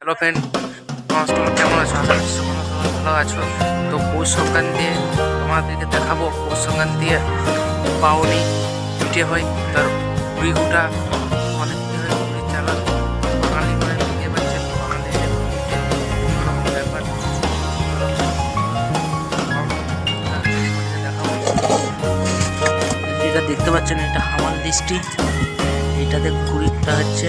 Hello friend নমস্কার কেমন আছো? আশা করছি তোমরা সবাই ভালো আছো। তো পৌষ সংক্রান্তি তোমাদেরকে দেখাবো। পৌষ সংক্রান্তি পাওনি পিঠে হয়, তার কুড়ি গুটা অনেক দেখতে পাচ্ছেন, এটা হামাল দৃষ্টি। এটাতে কুড়িটা হচ্ছে।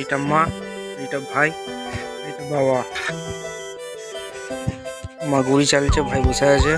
এটা মা এটা ভাই এটা বাবা মা গুড়ি চালছে ভাই বসে আছে।